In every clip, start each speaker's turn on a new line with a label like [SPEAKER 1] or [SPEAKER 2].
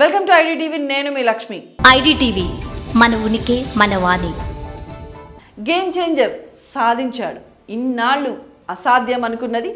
[SPEAKER 1] Welcome to ID TV నేను మీ Lakshmi.
[SPEAKER 2] IDTV మన ఉనికి మన వాణి.
[SPEAKER 1] గేమ్ చేంజర్ సాధించాడు. ఇన్నాళ్ళు అసాధ్యం అనుకున్నది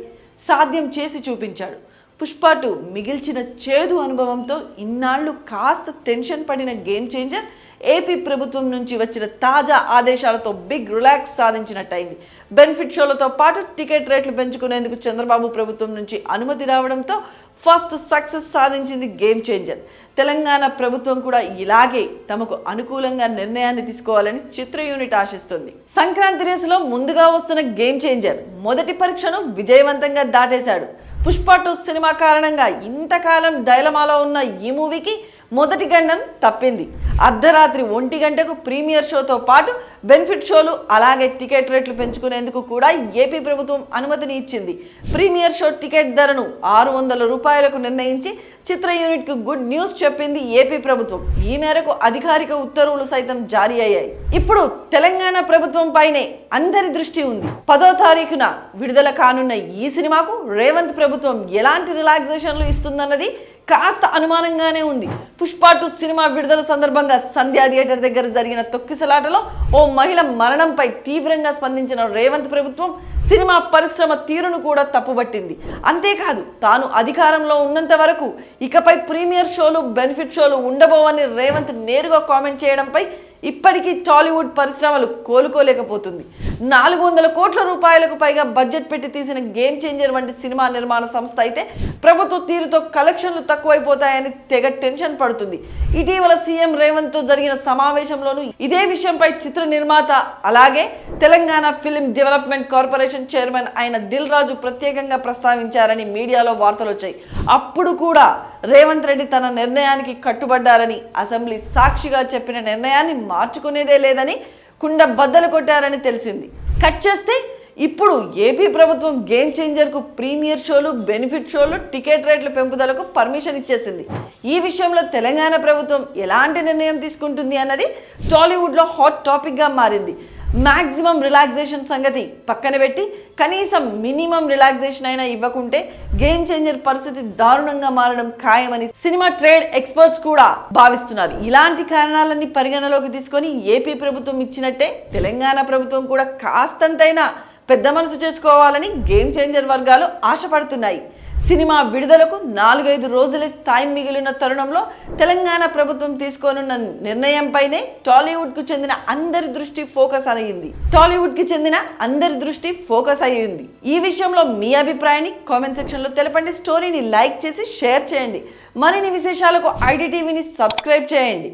[SPEAKER 1] సాధ్యం చేసి చూపించాడు. పుష్ప టూ మిగిల్చిన చేదు అనుభవంతో ఇన్నాళ్ళు కాస్త టెన్షన్ పడిన గేమ్ చేంజర్ ఏపీ ప్రభుత్వం నుంచి వచ్చిన తాజా ఆదేశాలతో బిగ్ రిలాక్స్ సాధించినట్టయింది. బెనిఫిట్ షోలతో పాటు టికెట్ రేట్లు పెంచుకునేందుకు చంద్రబాబు ప్రభుత్వం నుంచి అనుమతి రావడంతో ఫస్ట్ సక్సెస్ సాధించింది గేమ్ చేంజర్. తెలంగాణ ప్రభుత్వం కూడా ఇలాగే తమకు అనుకూలంగా నిర్ణయాన్ని తీసుకోవాలని చిత్ర యూనిట్ ఆశిస్తుంది. సంక్రాంతి రేసులో ముందుగా వస్తున్న గేమ్ చేంజర్. మొదటి పరీక్షను విజయవంతంగా దాటేశాడు. పుష్ప టూ సినిమా కారణంగా ఇంతకాలం డైలమాలో ఉన్న ఈ మూవీకి మొదటి గండం తప్పింది. అర్ధరాత్రి ఒంటి గంటకు ప్రీమియర్ షోతో పాటు బెనిఫిట్ షోలు అలాగే టికెట్ రేట్లు పెంచుకునేందుకు కూడా ఏపీ ప్రభుత్వం అనుమతిని ఇచ్చింది. ప్రీమియర్ షో టికెట్ ధరను ఆరు వందల రూపాయలకు నిర్ణయించి చిత్ర యూనిట్కు గుడ్ న్యూస్ చెప్పింది ఏపీ ప్రభుత్వం. ఈ మేరకు అధికారిక ఉత్తర్వులు సైతం జారీ అయ్యాయి. ఇప్పుడు తెలంగాణ ప్రభుత్వం పైనే అందరి దృష్టి ఉంది. పదో తారీఖున విడుదల కానున్న ఈ సినిమాకు రేవంత్ ప్రభుత్వం ఎలాంటి రిలాక్సేషన్లు ఇస్తుందన్నది కాస్త అనుమానంగానే ఉంది. పుష్ప టూ సినిమా విడుదల సందర్భంగా సంధ్యా థియేటర్ దగ్గర జరిగిన తొక్కిసలాటలో ఓ మహిళ మరణంపై తీవ్రంగా స్పందించిన రేవంత్ ప్రభుత్వం సినిమా పరిశ్రమ తీరును కూడా తప్పుబట్టింది. అంతేకాదు తాను అధికారంలో ఉన్నంత వరకు ఇకపై ప్రీమియర్ షోలు బెనిఫిట్ షోలు ఉండబోవని రేవంత్ నేరుగా కామెంట్ చేయడంపై ఇప్పటికీ టాలీవుడ్ పరిశ్రమలు కోలుకోలేకపోతుంది. నాలుగు వందల కోట్ల రూపాయలకు పైగా బడ్జెట్ పెట్టి తీసిన గేమ్ చేంజర్ వంటి సినిమా నిర్మాణ సంస్థ అయితే ప్రభుత్వ తీరుతో కలెక్షన్లు తక్కువైపోతాయని తెగ టెన్షన్ పడుతుంది. ఇటీవల సీఎం రేవంత్తో జరిగిన సమావేశంలోనూ ఇదే విషయంపై చిత్ర నిర్మాత అలాగే Telangana film development corporation chairman అయిన దిల్ రాజు ప్రత్యేకంగా ప్రస్తావించారని మీడియాలో వార్తలు వచ్చాయి. అప్పుడు కూడా రేవంత్ రెడ్డి తన నిర్ణయానికి కట్టుబడ్డారని అసెంబ్లీ సాక్షిగా చెప్పిన నిర్ణయాన్ని మార్చుకునేదే లేదని కుండ బద్దలు కొట్టారని తెలిసింది. కట్ చేస్తే ఇప్పుడు ఏపీ ప్రభుత్వం గేమ్ చేంజర్కు ప్రీమియర్ షోలు బెనిఫిట్ షోలు టికెట్ రేట్ల పెంపుదలకు పర్మిషన్ ఇచ్చేసింది. ఈ విషయంలో తెలంగాణ ప్రభుత్వం ఎలాంటి నిర్ణయం తీసుకుంటుంది అన్నది టాలీవుడ్లో హాట్ టాపిక్గా మారింది. మ్యాక్సిమం రిలాక్సేషన్ సంగతి పక్కన పెట్టి కనీసం మినిమం రిలాక్సేషన్ అయినా ఇవ్వకుంటే గేమ్ చేంజర్ పరిస్థితి దారుణంగా మారడం ఖాయమని సినిమా ట్రేడ్ ఎక్స్పర్ట్స్ కూడా భావిస్తున్నారు. ఇలాంటి కారణాలన్నీ పరిగణలోకి తీసుకొని ఏపీ ప్రభుత్వం ఇచ్చినట్టే తెలంగాణ ప్రభుత్వం కూడా కాస్తంతైనా పెద్ద మనసు చేసుకోవాలని గేమ్ చేంజర్ వర్గాలు ఆశపడుతున్నాయి. సినిమా విడుదలకు నాలుగైదు రోజుల టైం మిగిలిన తరుణంలో తెలంగాణ ప్రభుత్వం తీసుకోనున్న నిర్ణయంపైనే టాలీవుడ్కు చెందిన అందరి దృష్టి ఫోకస్ అయ్యింది. టాలీవుడ్కి చెందిన అందరి దృష్టి ఫోకస్ అయ్యింది. ఈ విషయంలో మీ అభిప్రాయాన్ని కామెంట్ సెక్షన్లో తెలపండి. స్టోరీని లైక్ చేసి షేర్ చేయండి. మరిన్ని విశేషాలకు ఐడి టీవీని సబ్స్క్రైబ్ చేయండి.